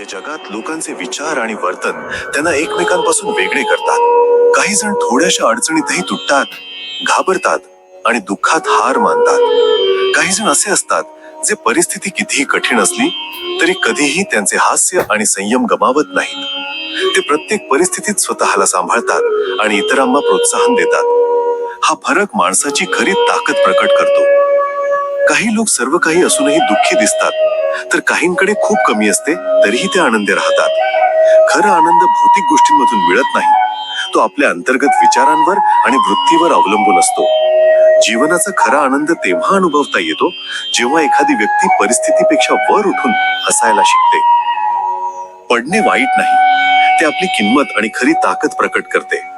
या जगात. लोकांचे विचार आणि वर्तन त्यांना एकमेकांपासून वेगळे करतात. काही जण थोड्याशा अडचणीतही तुटतात घाबरतात आणि दुःखात हार मानतात. काही जण असे असतात जे परिस्थिती कितीही कठीण असली तरी कधीही त्यांचे हास्य आणि संयम गमावत नाहीत. ते प्रत्येक परिस्थितीत स्वतःला सांभाळतात आणि इतरांना प्रोत्साहन देतात. हा फरक माणसाची खरी ताकद प्रकट करतो. काही लोक सर्व काही असूनही दुःखी दिसतात. तर काहींकडे खूप कमी असते तरीही ते आनंदी राहतात. खरा आनंद भौतिक गोष्टींमधून मिळत नाही. तो आपल्या अंतर्गत विचारांवर आणि वृत्तीवर अवलंबून असतो. जीवनाचा खरा आनंद तेव्हा अनुभवता येतो जेव्हा एखादी व्यक्ती परिस्थितीपेक्षा वर उठून हसायला शिकते. पडणे वाईट नाही. ते आपली किंमत आणि खरी ताकद प्रकट करते.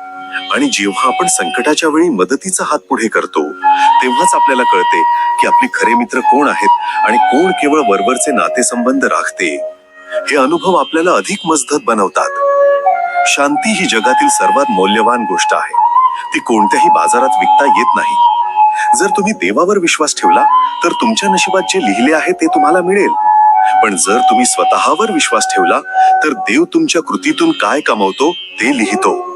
आणि जेव्हा आपण संकटाच्या वेळी मदतीचा हात पुढे करतो तेव्हाच आपल्याला कळते की आपले खरे मित्र कोण आहेत आणि कोण केवळ वरवरचे नातेसंबंध राखते. हे अनुभव आपल्याला अधिक मजदत बनवतात. शांती ही जगातील सर्वात मौल्यवान गोष्ट आहे. ती कोणत्याही बाजारात विकता येत नाही. जर तुम्ही देवावर विश्वास ठेवला तर तुमच्या नशिबात जे लिहिले आहे ते तुम्हाला मिळेल. पण जर तुम्ही स्वतःवर विश्वास ठेवला तर देव तुमच्या कृतीतून काय कमवतो ते लिहितो.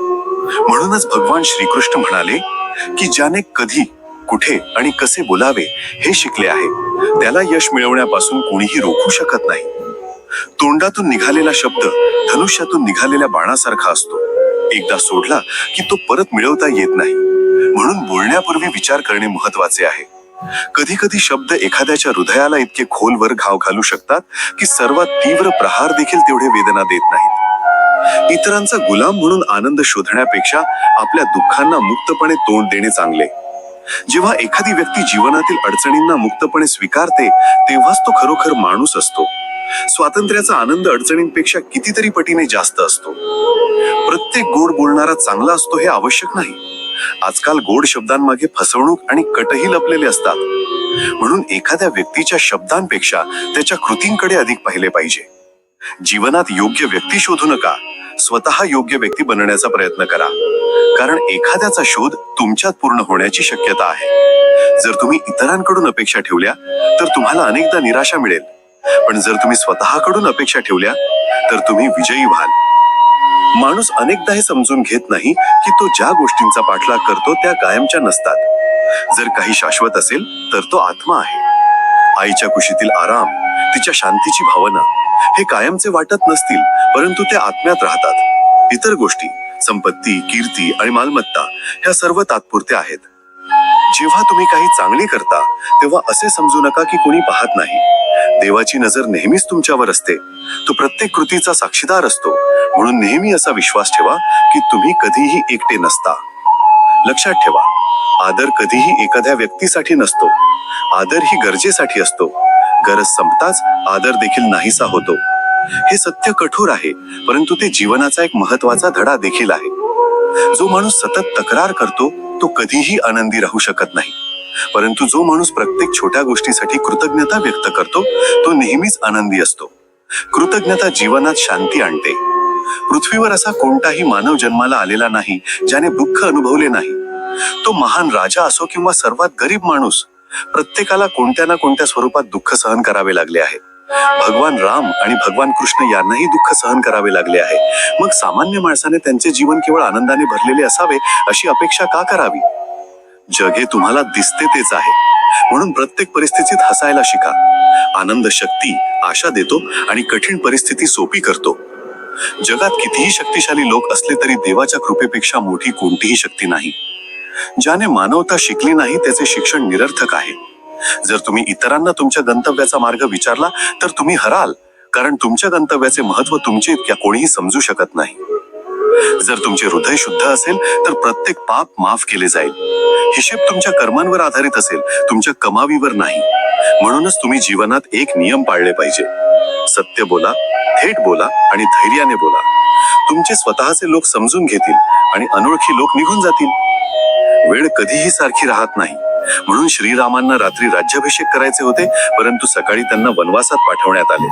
म्हणूनच भगवान श्रीकृष्ण म्हणाले की ज्याने कधी कुठे आणि कसे बोलावे हे शिकले आहे. त्याला यश मिळवण्यापासून कोणीही रोखू शकत नाही. तोंडातून निघालेला शब्द धनुष्यातून निघालेल्या बाणासारखा असतो. एकदा सोडला की तो परत मिळवता येत नाही. म्हणून बोलण्यापूर्वी विचार करणे महत्त्वाचे आहे. कधी कधी शब्द एखाद्याच्या हृदयाला इतके खोलवर घाव घालू शकतात की सर्वात तीव्र प्रहार देखील तेवढे वेदना देत नाहीत. इतरांचा गुलाम म्हणून आनंद शोधण्यापेक्षा आपल्या दुःखांना मुक्तपणे तोंड देणे चांगले. जेव्हा एखादी व्यक्ती जीवनातील अडचणींना मुक्तपणे स्वीकारते तेव्हाच तो खरोखर माणूस असतो. स्वातंत्र्याचा आनंद अडचणींपेक्षा कितीतरी पटीने जास्त असतो. प्रत्येक गोड बोलणारा चांगला असतो हे आवश्यक नाही. आजकाल गोड शब्दांमागे फसवणूक आणि कटही लपलेले असतात. म्हणून एखाद्या व्यक्तीच्या शब्दांपेक्षा त्याच्या कृतींकडे अधिक पाहिले पाहिजे. जीवनात योग्य व्यक्ती शोधू नका. स्वतः योग्य व्यक्ती बनण्याचा प्रयत्न करा. कारण एखाद्याचा शोध तुमच्यात पूर्ण होण्याची शक्यता आहे. जर तुम्ही इतरांकडून अपेक्षा ठेवल्या तर तुम्हाला अनेकदा निराशा मिळेल. पण जर तुम्ही स्वतःकडून अपेक्षा ठेवल्या तर तुम्ही विजयी व्हाल. माणूस अनेकदा हे समजून घेत नाही की तो ज्या गोष्टींचा पाठलाग करतो त्या कायमच्या नसतात. जर काही शाश्वत असेल तर तो आत्मा आहे. आईच्या कुशीतील आराम तिच्या शांतीची भावना हे कायमचे वाटत नसतील परंतु ते आत्म्यात राहतात. इतर गोष्टी संपत्ती कीर्ती आणि मालमत्ता ह्या सर्व तात्पुरत्या आहेत. जेव्हा तुम्ही काही चांगली करता तेव्हा असे समजू नका की कोणी पाहत नाही. देवाची नजर नेहमीच तुमच्यावर असते. तो प्रत्येक कृतीचा साक्षीदार असतो. म्हणून नेहमी असा विश्वास ठेवा की तुम्ही कधीही एकटे नसता. लक्षात ठेवा आदर कधीही एखाद्या व्यक्तीसाठी नसतो. आदर ही गरजेसाठी असतो. गरज संपताच आदर देखील नाहीसा होतो. हे सत्य कठोर आहे परंतु ते जीवनाचा एक महत्त्वाचा धडा देखील आहे. जो माणूस सतत तक्रार करतो तो कधीही आनंदी राहू शकत नाही. परंतु जो माणूस प्रत्येक छोट्या गोष्टीसाठी कृतज्ञता व्यक्त करतो तो नेहमीच आनंदी असतो. कृतज्ञता जीवनात शांती आणते. पृथ्वीवर असा कोणताही मानव जन्माला आलेला नाही ज्याने दुःख अनुभवले नाही. तो महान राजा असो किंवा सर्वात गरीब माणूस प्रत्येकाला कोणत्या ना कोणत्या स्वरूपात दुःख सहन करावे लागले आहे. भगवान राम आणि भगवान कृष्ण यांनाही दुःख सहन करावे लागले आहे. मग सामान्य माणसाने त्यांचे जीवन केवळ आनंदाने भरलेले असावे अशी अपेक्षा का करावी? जग हे तुम्हाला दिसते तेच आहे. म्हणून प्रत्येक परिस्थितीत हसायला शिका. आनंद शक्ती आशा देतो आणि कठीण परिस्थिती सोपी करतो. जगात कितीही शक्तिशाली लोक असले तरी देवाच्या कृपेपेक्षा मोठी कोणतीही शक्ती नाही. ज्याने मानवता शिकली नाही त्याचे शिक्षण निरर्थक आहे. जर तुम्ही इतरांना तुमच्या गंतव्याचा मार्ग विचारला तर तुम्ही हराल कारण तुमच्या गंतव्याचे महत्त्व तुमचे इतक्या कोणीही समजू शकत नाही. जर तुमचे हृदय शुद्ध असेल तर प्रत्येक पाप माफ केले जाईल. हिशेब तुमच्या कर्मांवर आधारित असेल तुमच्या कमावीवर नाही. म्हणूनच तुम्ही जीवनात एक नियम पाळले पाहिजे. सत्य बोला थेट बोला आणि धैर्याने बोला. तुमचे स्वतःचे लोक समजून घेतील आणि अनोळखी लोक निघून जातील. वेळ कधीही सारखी राहत नाही. म्हणून श्रीरामांना रात्री राज्याभिषेक करायचे होते परंतु सकाळी त्यांना वनवासात पाठवण्यात आले.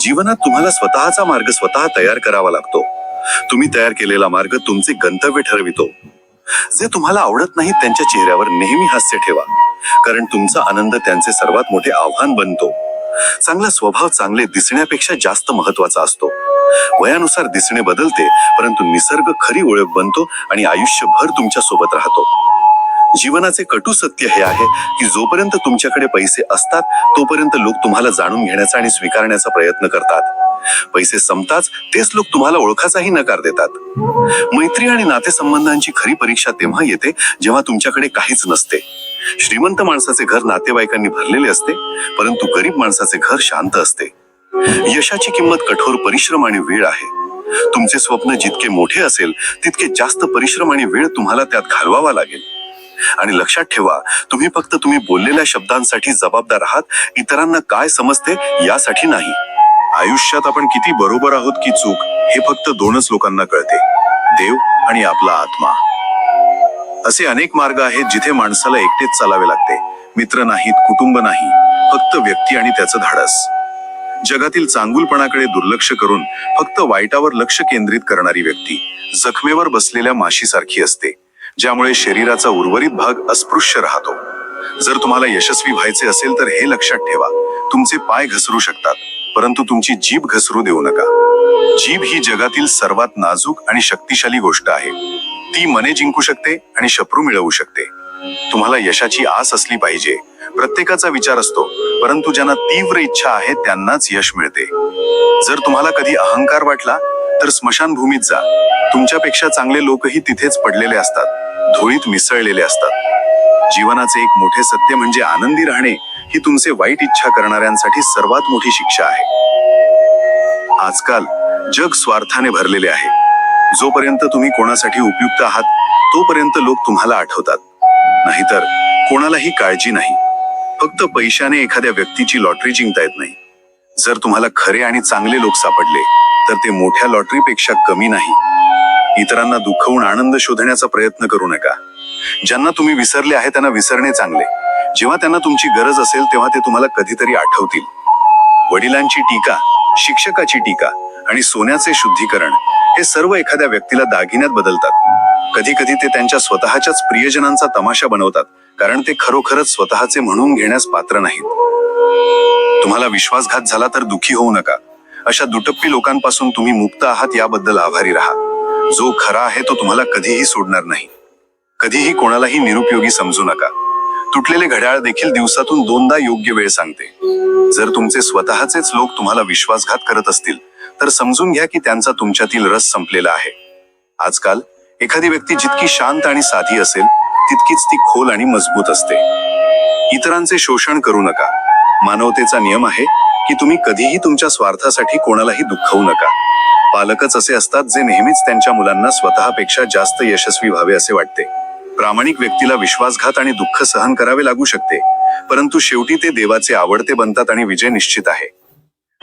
जीवनात तुम्हाला स्वतःचा मार्ग स्वतः तयार करावा लागतो. तुम्ही तयार केलेला मार्ग तुमचे गंतव्य ठरवितो. जे तुम्हाला आवडत नाही त्यांच्या चेहऱ्यावर नेहमी हास्य ठेवा कारण तुमचा आनंद त्यांचे सर्वात मोठे आव्हान बनतो. चांगला स्वभाव चांगले दिसण्यापेक्षा जास्त महत्त्वाचा असतो. वयानुसार दिसणे बदलते परंतु निसर्ग खरी ओळख बनतो आणि आयुष्यभर तुमच्यासोबत राहतो. जीवनाचे कटू सत्य हे आहे की जोपर्यंत तुमच्याकडे पैसे असतात तोपर्यंत लोक तुम्हाला जाणून घेण्याचा आणि स्वीकारण्याचा प्रयत्न करतात. पैसे संपताच तेच लोक तुम्हाला ओळखाचाही नकार देतात. मैत्री आणि नातेसंबंधांची खरी परीक्षा तेव्हा येते जेव्हा तुमच्याकडे काहीच नसते. श्रीमंत माणसाचे घर नातेवाईकांनी भरलेले असते परंतु गरीब माणसाचे घर शांत असते. यशाची किंमत कठोर परिश्रम आणि वेळ आहे. तुमचे स्वप्न जितके मोठे असेल तितके जास्त परिश्रम आणि वेळ तुम्हाला त्यात घालवावा लागेल. आणि लक्षात ठेवा तुम्ही फक्त तुम्ही बोललेल्या शब्दांसाठी जबाबदार आहात इतरांना काय समजते यासाठी नाही. आयुष्यात आपण किती बरोबर आहोत की चूक हे फक्त दोनच लोकांना कळते देव आणि आपला आत्मा. असे अनेक मार्ग आहेत जिथे माणसाला एकटेच चालावे लागते. मित्र नाहीत कुटुंब नाही फक्त व्यक्ती आणि त्याचं धाडस. जगातील चांगुलपणाकडे दुर्लक्ष करून फक्त वाईटावर लक्ष केंद्रित करणारी व्यक्ती जखमेवर बसलेल्या माशीसारखी असते ज्यामुळे शरीराचा उर्वरित भाग अस्पृश्य राहतो. जर तुम्हाला यशस्वी व्हायचे असेल तर हे लक्षात ठेवा तुमचे पाय घसरू शकतात परंतु तुमची जीभ घसरू देऊ नका. जीभ ही जगातील सर्वात नाजूक आणि शक्तिशाली गोष्ट आहे. ती मने जिंकू शकते आणि शत्रू मिळवू शकते. तुम्हाला यशाची आस असली पाहिजे. प्रत्येकाचा विचार असतो परंतु ज्यांना तीव्र इच्छा आहे त्यांनाच यश मिळते. जर तुम्हाला कधी अहंकार वाटला तर स्मशानभूमीत जा. तुमच्यापेक्षा चांगले लोकही तिथेच पडलेले असतात धुळीत मिसळलेले असतात. जीवनाचे एक मोठे सत्य म्हणजे आनंदी राहणे ही तुमचे वाईट इच्छा करणाऱ्यांसाठी सर्वात मोठी शिक्षा आहे. आजकाल जग स्वार्थाने भरलेले आहे. जोपर्यंत तुम्ही कोणासाठी उपयुक्त आहात तोपर्यंत लोक तुम्हाला आठवतात. नाहीतर कोणालाही काळजी नाही. फक्त पैशाने एखाद्या व्यक्तीची लॉटरी जिंकता येत नाही. जर तुम्हाला खरे आणि चांगले लोक सापडले तर ते मोठ्या लॉटरीपेक्षा कमी नाही. इतरांना दुखवून आनंद शोधण्याचा प्रयत्न करू नका. ज्यांना तुम्ही विसरले आहे त्यांना विसरणे चांगले. जेव्हा त्यांना तुमची गरज असेल तेव्हा ते तुम्हाला कधीतरी आठवतील. वडिलांची टीका शिक्षकाची टीका आणि सोन्याचे शुद्धीकरण हे सर्व एखाद्या व्यक्तीला दागिन्यात बदलतात. कधी कधी ते त्यांच्या स्वतःच्याच प्रियजनांचा तमाशा बनवतात कारण ते खरोखरच स्वतःचे म्हणून घेण्यास पात्र नाहीत. तुम्हाला विश्वासघात झाला तर दुखी होऊ नका. अशा दुटप्पी लोकांपासून तुम्ही मुक्त आहात याबद्दल आभारी राहा. जो खरा आहे तो तुम्हाला कधीही सोडणार नाही. कधीही कोणालाही निरुपयोगी समजू नका. तुटलेले घड्याळ देखील दिवसातून दोनदा योग्य वेळ सांगते. जर तुमचे स्वतःचेच लोक तुम्हाला विश्वासघात करत असतील तर समजून घ्या की त्यांचा तुमच्यातील रस संपलेला आहे. आजकाल एखादी व्यक्ती जितकी शांत आणि साधी असेल तितकीच ती खोल आणि मजबूत असते. इतरांचे शोषण करू नका. मानवतेचा नियम आहे की तुम्ही कधीही तुमच्या स्वार्थासाठी कोणालाही दुःखवू नका. पालकच असे असतात जे नेहमीच त्यांच्या मुलांना स्वतःपेक्षा जास्त यशस्वी व्हावे असे वाटते. प्रामाणिक व्यक्तीला विश्वासघात आणि दुःख सहन करावे लागू शकते परंतु शेवटी ते देवाचे आवडते बनतात आणि विजय निश्चित आहे.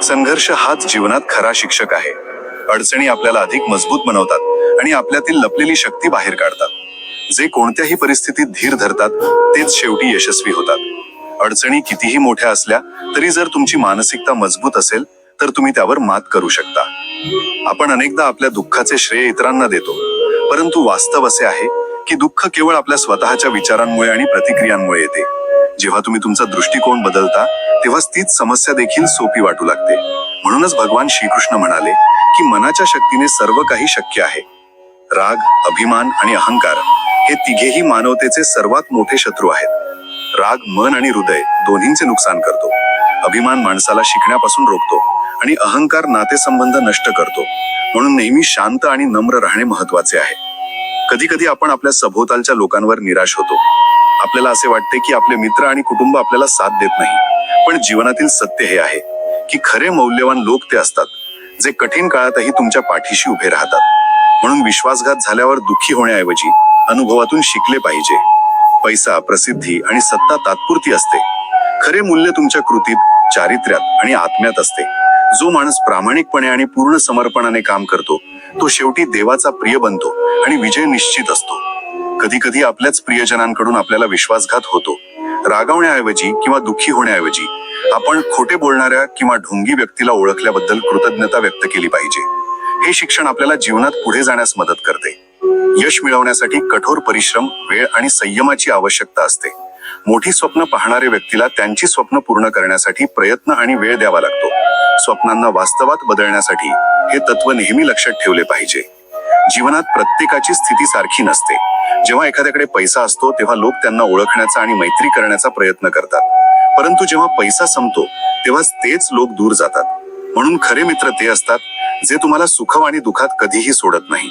संघर्ष हाच जीवनात खरा शिक्षक आहे. अडचणी आपल्याला अधिक मजबूत बनवतात. आणि आपल्यातील लपलेली शक्ती बाहेर काढतात. जे कोणत्याही परिस्थितीत धीर धरतात तेच शेवटी यशस्वी होतात. अडचणी कितीही मोठ्या असल्या तरी जर तुमची मानसिकता मजबूत असेल तर तुम्ही त्यावर मात करू शकता. आपण अनेकदा आपल्या दुःखाचे श्रेय इतरांना देतो परंतु वास्तव असे आहे की दुःख केवळ आपल्या स्वतःच्या विचारांमुळे आणि प्रतिक्रियांमुळे येते. जेव्हा तुम्ही तुमचा दृष्टिकोन बदलता तेव्हाच तीच समस्या देखील सोपी वाटू लागते. म्हणूनच भगवान श्रीकृष्ण म्हणाले की मनाच्या शक्तीने सर्व काही शक्य आहे. राग अभिमान आणि अहंकार हे तिघेही मानवतेचे सर्वात मोठे शत्रू आहेत. राग मन आणि हृदय दोन्हींचे नुकसान करतो. अभिमान माणसाला शिकण्यापासून रोखतो आणि अहंकार नातेसंबंध नष्ट करतो. म्हणून नेहमी शांत आणि नम्र राहणे महत्त्वाचे आहे. कधी कधी आपण आपल्या सभोवतालच्या लोकांवर निराश होतो. आपल्याला असे वाटते की आपले मित्र आणि कुटुंब आपल्याला साथ देत नाही. पण जीवनातील सत्य हे आहे की खरे मौल्यवान लोक ते असतात जे कठीण काळातही तुमच्या पाठीशी उभे राहतात. म्हणून विश्वासघात झाल्यावर दुःखी होण्याऐवजी अनुभवातून शिकले पाहिजे. पैसा प्रसिद्धी आणि सत्ता तात्पुरती असते. खरे मूल्य तुमच्या कृतीत चारित्र्यात आणि आत्म्यात असते. जो माणूस प्रामाणिकपणे आणि पूर्ण समर्पणाने काम करतो तो शेवटी देवाचा प्रिय बनतो आणि विजय निश्चित असतो. कधी कधी आपल्याच प्रियजनांकडून आपल्याला विश्वासघात होतो. रागावण्याऐवजी किंवा दुःखी होण्याऐवजी आपण खोटे बोलणाऱ्या किंवा ढोंगी व्यक्तीला ओळखल्याबद्दल कृतज्ञता व्यक्त केली पाहिजे. हे शिक्षण आपल्याला जीवनात पुढे जाण्यास मदत करते. यश मिळवण्यासाठी कठोर परिश्रम वेळ आणि संयमाची आवश्यकता असते. मोठी स्वप्न पाहणाऱ्या व्यक्तीला त्यांची स्वप्न पूर्ण करण्यासाठी प्रयत्न आणि वेळ द्यावा लागतो. स्वप्नांना वास्तवात बदलण्यासाठी हे तत्व नेहमी लक्षात ठेवले पाहिजे. जीवनात प्रत्येकाची स्थिती सारखी नसते. जेव्हा एखाद्याकडे पैसा असतो तेव्हा लोक त्यांना ओळखण्याचा आणि मैत्री करण्याचा प्रयत्न करतात. परंतु जेव्हा पैसा संपतो तेव्हा तेच लोक दूर जातात. म्हणून खरे मित्र ते असतात जे तुम्हाला सुखम आणि दुःखात कधीही सोडत नाही.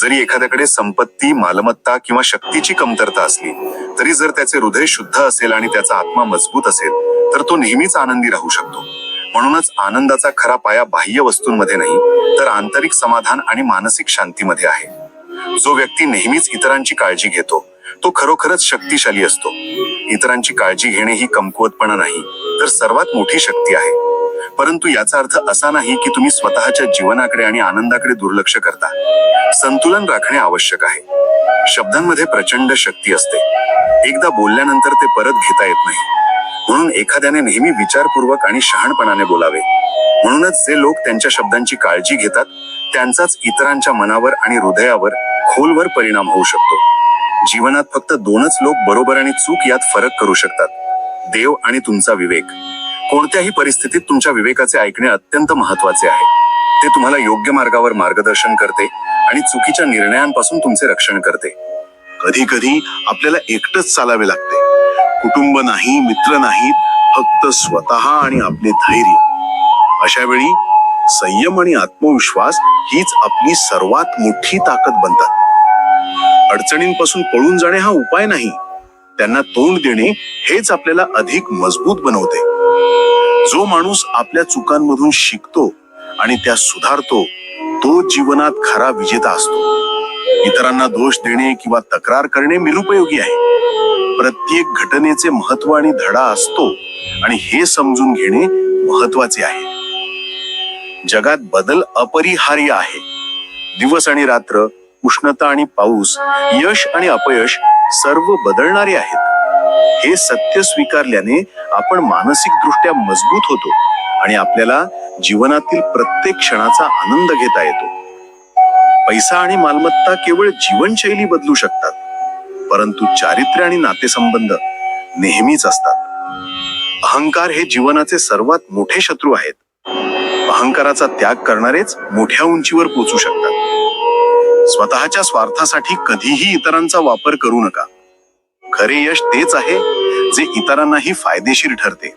जरी एखाद्याकडे संपत्ती मालमत्ता किंवा शक्तीची कमतरता असली तरी जर त्याचे हृदय शुद्ध असेल आणि त्याचा आत्मा मजबूत असेल तर तो नेहमीच आनंदी राहू शकतो. म्हणूनच आनंदाचा खरा पाया बाह्य वस्तूंमध्ये नाही तर आंतरिक समाधान आणि मानसिक शांतीमध्ये आहे. जो व्यक्ती नेहमीच इतरांची काळजी घेतो तो खरोखरच शक्तिशाली असतो. इतरांची काळजी घेणे ही कमकुवतपणा नाही तर सर्वात मोठी शक्ती आहे. परंतु याचा अर्थ असा नाही की तुम्ही स्वतःच्या जीवनाकडे आणि आनंदाकडे दुर्लक्ष करता. संतुलन राखणे आवश्यक आहे. शब्दांमध्ये प्रचंड शक्ती असते. एकदा बोलल्यानंतर ते परत घेता येत नाही. म्हणून एखाद्याने नेहमी विचारपूर्वक आणि शहाणपणाने बोलावे. म्हणूनच जे लोक त्यांच्या शब्दांची काळजी घेतात त्यांचाच इतरांच्या मनावर आणि हृदयावर खोलवर परिणाम होऊ शकतो. जीवनात फक्त दोनच लोक बरोबर आणि चूक यात फरक करू शकतात. देव आणि तुमचा विवेक. कोणत्याही परिस्थितीत तुमच्या विवेकाचे ऐकणे अत्यंत महत्त्वाचे आहे. ते तुम्हाला योग्य मार्गावर मार्गदर्शन करते आणि चुकीच्या निर्णयांपासून तुमचे रक्षण करते. कधी कधी आपल्याला एकटच चालावे लागते. कुटुंब नाही मित्र नाहीत फक्त स्वतः आणि आपले धैर्य. अशा वेळी संयम आणि आत्मविश्वास हीच आपली सर्वात मोठी ताकद बनतात. अडचणींपासून पळून जाणे हा उपाय नाही. त्यांना तोंड देणे हेच आपल्याला अधिक मजबूत बनवते. जो माणूस आपल्या चुकांमधून शिकतो आणि त्या सुधारतो तो जीवनात खरा विजेता असतो. इतरांना दोष देणे किंवा तक्रार करणे निरुपयोगी आहे. प्रत्येक घटनेचे महत्त्व आणि धडा असतो आणि हे समजून घेणे महत्त्वाचे आहे. जगात बदल अपरिहार्य आहे. दिवस आणि रात्र उष्णता आणि पाऊस यश आणि अपयश सर्व बदलणारे आहेत. हे सत्य स्वीकारल्याने आपण मानसिक दृष्ट्या मजबूत होतो आणि आपल्याला जीवनातील प्रत्येक क्षणाचा आनंद घेता येतो. पैसा आणि मालमत्ता केवळ जीवनशैली बदलू शकतात परंतु चारित्र्य आणि नातेसंबंध नेहमीच असतात. अहंकार हे जीवनाचे सर्वात मोठे शत्रू आहेत. अहंकाराचा त्याग करणारेच मोठ्या उंचीवर पोचू शकतात. स्वतःच्या स्वार्थासाठी कधीही इतरांचा वापर करू नका. खरे यश तेच आहे जे इतरांनाही फायदेशीर ठरते.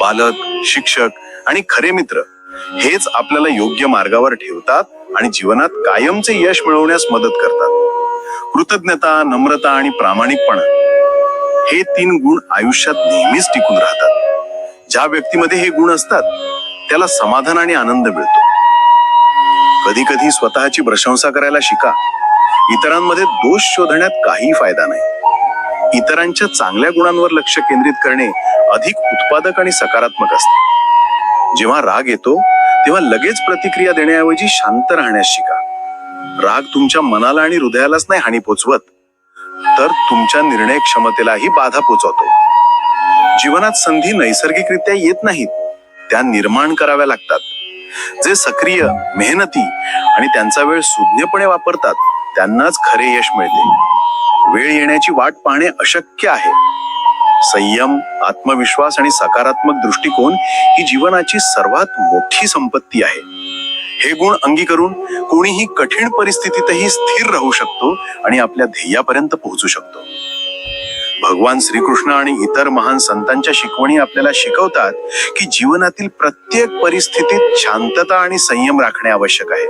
पालक शिक्षक आणि खरे मित्र हेच आपल्याला योग्य मार्गावर ठेवतात आणि जीवनात कायमचे यश मिळवण्यास मदत करतात. कृतज्ञता नम्रता आणि प्रामाणिकपणा हे तीन गुण आयुष्यात नेहमीच टिकून राहतात. ज्या व्यक्तीमध्ये हे गुण असतात त्याला समाधान आणि आनंद मिळतो. कधी कधी स्वतःची प्रशंसा करायला शिका. इतरांमध्ये दोष शोधण्यात काही फायदा नाही. इतरांच्या चांगल्या गुणांवर लक्ष केंद्रित करणे अधिक उत्पादक आणि सकारात्मक असते. जेव्हा राग येतो तेव्हा लगेच प्रतिक्रिया देण्याऐवजी शांत राहण्यास शिका. राग तुमच्या मनाला आणि हृदयालाच नाही हानी पोचवत तर तुमच्या निर्णय क्षमतेलाही बाधा पोचवतो. जीवनात संधी नैसर्गिकरित्या येत नाहीत त्या निर्माण कराव्या लागतात. जे सक्रिय मेहनती आणि त्यांचा वेळ सुज्ञपणे वापरतात त्यांनाच खरे यश मिळते. वेळ येण्याची वाट पाहणे अशक्य आहे. संयम आत्मविश्वास आणि सकारात्मक दृष्टिकोन ही जीवनाची सर्वात मोठी संपत्ती आहे. हे गुण अंगीकरून कोणीही कठीण परिस्थितीतही स्थिर राहू शकतो आणि आपल्या ध्येयापर्यंत पोहोचू शकतो. भगवान श्रीकृष्ण आणि इतर महान संतांच्या शिकवणी आपल्याला शिकवतात की जीवनातील प्रत्येक परिस्थितीत शांतता आणि संयम राखणे आवश्यक आहे.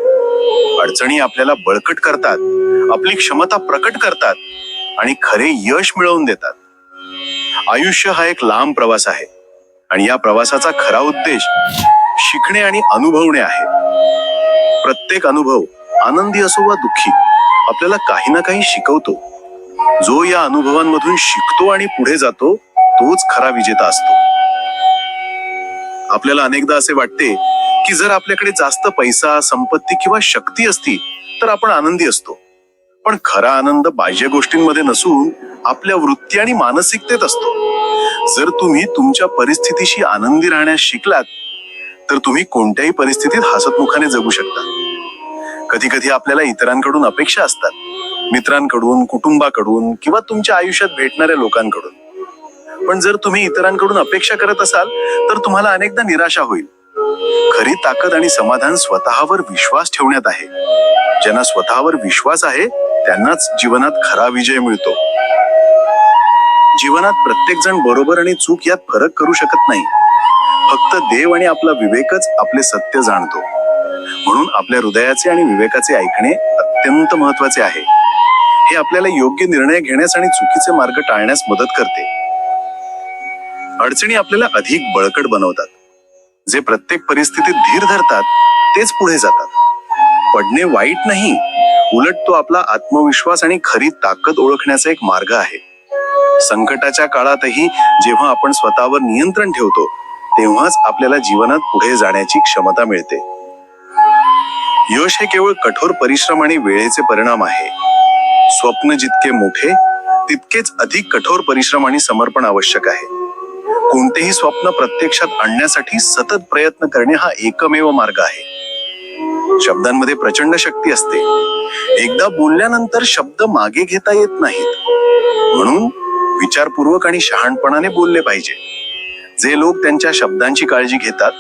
अडचणी आपल्याला बळकट करतात आपली क्षमता प्रकट करतात आणि खरे यश मिळवून देतात. आयुष्य हा एक लांब प्रवास आहे आणि या प्रवासाचा खरा उद्देश शिकणे आणि अनुभवणे आहे. प्रत्येक अनुभव आनंदी असो वा दुःखी आपल्याला काही ना काही शिकवतो. जो या अनुभवांमधून शिकतो आणि पुढे जातो तोच खरा विजेता असतो. आपल्याला अनेकदा असे वाटते की जर आपल्याकडे जास्त पैसा संपत्ती किंवा शक्ती असती तर आपण आनंदी असतो. पण खरा आनंद बाह्य गोष्टींमध्ये नसून आपल्या वृत्ती आणि मानसिकतेत असतो. जर तुम्ही तुमच्या परिस्थितीशी आनंदी राहण्यास शिकलात तर तुम्ही कोणत्याही परिस्थितीत हसतमुखाने जगू शकता. कधी कधी आपल्याला इतरांकडून अपेक्षा असतात. मित्रांकडून कुटुंबाकडून किंवा तुमच्या आयुष्यात भेटणाऱ्या लोकांकडून. पण जर तुम्ही इतरांकडून अपेक्षा करत असाल तर तुम्हाला अनेकदा निराशा होईल. खरी ताकद आणि समाधान स्वतःवर विश्वास ठेवण्यात आहे. ज्यांना स्वतःवर विश्वास आहे त्यांनाच जीवनात खरा विजय मिळतो. जीवनात प्रत्येक जण बरोबर आणि चूक यात फरक करू शकत नाही. फक्त देव आणि आपला विवेकच आपले सत्य जाणतो. म्हणून आपल्या हृदयाचे आणि विवेकाचे ऐकणे अत्यंत महत्त्वाचे आहे. हे आपल्याला योग्य निर्णय घेण्यास आणि चुकीचे मार्ग टाळण्यास मदत करते. अडचणी आपल्याला अधिक बळकट बनवतात. जे प्रत्येक परिस्थितीत धीर धरतात तेच पुढे जातात. पडणे वाईट नाही उलट तो आपला आत्मविश्वास आणि खरी ताकद ओळखण्याचा एक मार्ग आहे. संकटाच्या काळातही जेव्हा आपण स्वतःवर नियंत्रण ठेवतो तेव्हाच आपल्याला जीवनात पुढे जाण्याची क्षमता मिळते. यश हे केवळ कठोर परिश्रम आणि वेळेचे परिणाम आहे. स्वप्न जितके मोठे तितकेच अधिक कठोर परिश्रम आणि समर्पण आवश्यक आहे. कोणतेही स्वप्न प्रत्यक्षात आणण्यासाठी सतत प्रयत्न करणे हा एकमेव मार्ग आहे. शब्दांमध्ये प्रचंड शक्ती असते. एकदा बोलल्यानंतर शब्द मागे घेता येत नाहीत. म्हणून विचारपूर्वक आणि शहाणपणाने बोलले पाहिजे. जे लोक त्यांच्या शब्दांची काळजी घेतात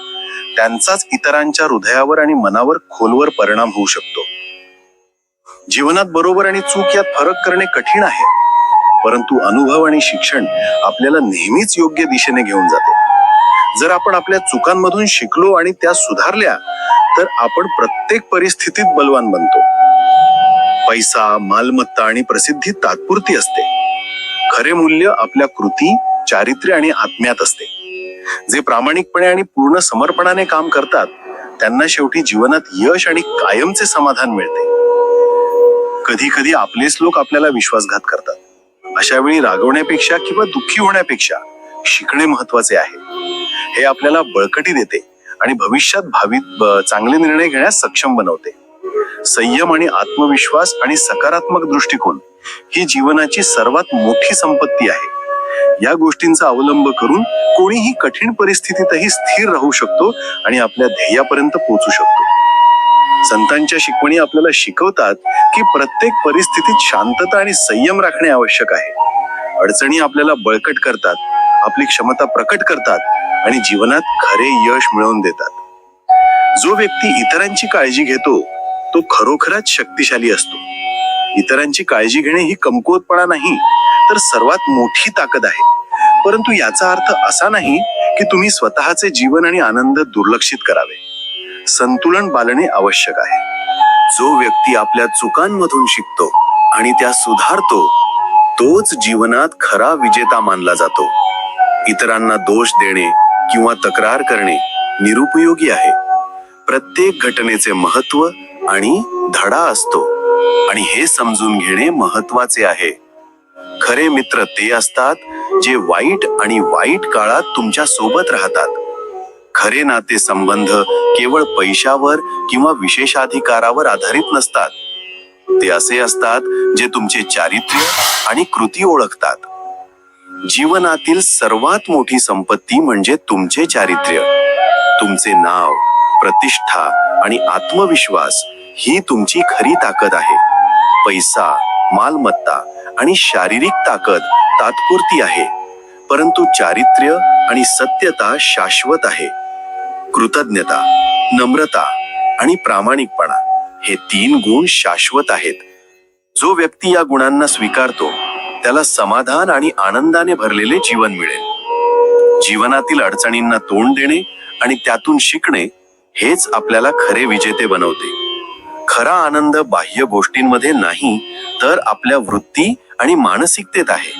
त्यांचाच इतरांच्या हृदयावर आणि मनावर खोलवर परिणाम होऊ शकतो. जीवनात बरोबर आणि चूक यात फरक करणे कठीण आहे. परंतु अनुभव आणि शिक्षण आपल्याला नेहमीच योग्य दिशेने घेऊन जाते. जर आपण आपल्या चुकांमधून शिकलो आणि त्या सुधारल्या तर आपण प्रत्येक परिस्थितीत बलवान बनतो. पैसा मालमत्ता आणि प्रसिद्धी तात्पुरती असते. खरे मूल्य आपल्या कृती चारित्र्य आणि आत्म्यात असते. जे प्रामाणिकपणे आणि पूर्ण समर्पणाने काम करतात त्यांना शेवटी जीवनात यश आणि कायमचे समाधान मिळते. कधी कधी आपलेच लोक आपल्याला विश्वासघात करतात. अशा वेळी रागवण्यापेक्षा किंवा दुःखी होण्यापेक्षा शिकणे महत्त्वाचे आहे. हे आपल्याला बळकटी देते आणि भविष्यात भावी चांगले निर्णय घेण्यास सक्षम बनवते. संयम आणि आत्मविश्वास आणि सकारात्मक दृष्टिकोन ही जीवनाची सर्वात मोठी संपत्ती आहे. या गोष्टींचा अवलंब करून कोणीही कठीण परिस्थितीतही स्थिर राहू शकतो आणि आपल्या ध्येयापर्यंत पोहोचू शकतो. संतांच्या शिकवणी आपल्याला शिकवतात की प्रत्येक परिस्थितीत शांतता आणि संयम राखणे आवश्यक आहे. अडचणी आपल्याला बळकट करतात आपली क्षमता प्रकट करतात आणि जीवनात खरे यश मिळवून देतात. जो व्यक्ती इतरांची काळजी घेतो तो खरोखरच शक्तिशाली असतो. इतरांची काळजी घेणे ही कमकुवतपणा नाही तर सर्वात मोठी ताकद आहे. परंतु याचा अर्थ असा नाही की तुम्ही स्वतःचे जीवन आणि आनंद दुर्लक्षित करावे. संतुलन पालने आवश्यक आहे. जो व्यक्ती आपल्या चुकांमधून शिकतो आणि त्या सुधारतो तोच जीवनात खरा विजेता मानला जातो. इतरांना दोष देणे किंवा तक्रार करणे निरुपयोगी आहे. प्रत्येक घटनेचे महत्त्व आणि धडा असतो आणि हे समजून घेणे महत्त्वाचे आहे. खरे मित्र ते असतात जे वाईट आणि वाईट काळात तुमच्यासोबत राहतात. खरे नाते संबंध केवळ पैशावर किंवा विशेषाधिकारावर आधारित नसतात. ते असे असतात जे तुमचे चारित्र्य आणि कृती ओळखतात. जीवनातील सर्वात मोठी संपत्ती म्हणजे तुमचे चारित्र्य. तुमचे नाव प्रतिष्ठा आणि आत्मविश्वास ही तुमची खरी ताकद आहे. पैसा मालमत्ता आणि शारीरिक ताकद तात्पुरती आहे. परंतु चारित्र्य आणि सत्यता शाश्वत आहे. कृतज्ञता नम्रता आणि प्रामाणिकपणा हे तीन गुण शाश्वत आहेत. जो व्यक्ती या गुणांना स्वीकारतो त्याला समाधान आणि आनंदाने भरलेले जीवन मिळेल. जीवनातील अडचणींना तोंड देणे आणि त्यातून शिकणे हेच आपल्याला खरे विजेते बनवते. खरा आनंद बाह्य गोष्टींमध्ये नाही तर आपल्या वृत्ती आणि मानसिकतेत आहे.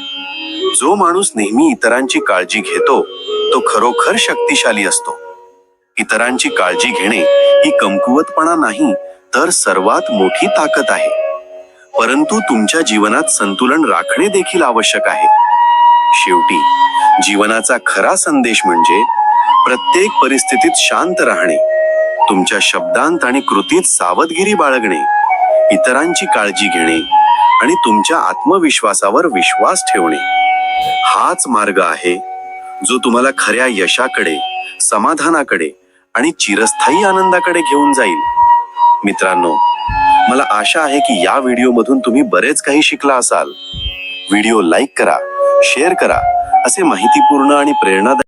जो माणूस नेहमी इतरांची काळजी घेतो तो खरोखर शक्तिशाली असतो. इतरांची काळजी घेणे ही कमकुवतपणा नाही तर सर्वात मोठी ताकद आहे. परंतु तुमच्या जीवनात संतुलन राखणे देखील आवश्यक आहे. शेवटी जीवनाचा खरा संदेश म्हणजे प्रत्येक परिस्थितीत शांत राहणे तुमच्या शब्दांत आणि कृतीत सावधगिरी बाळगणे इतरांची काळजी घेणे आणि तुमच्या आत्मविश्वासावर विश्वास ठेवणे. हाच मार्ग आहे जो तुम्हाला खऱ्या यशाकडे समाधानाकडे आणि चिरस्थायी आनंदाकडे घेऊन जाईल. मित्रांनो मला आशा आहे की या व्हिडिओमधून तुम्ही बरेच काही शिकला असाल. व्हिडिओ लाईक करा शेअर करा असे माहितीपूर्ण आणि प्रेरणादायी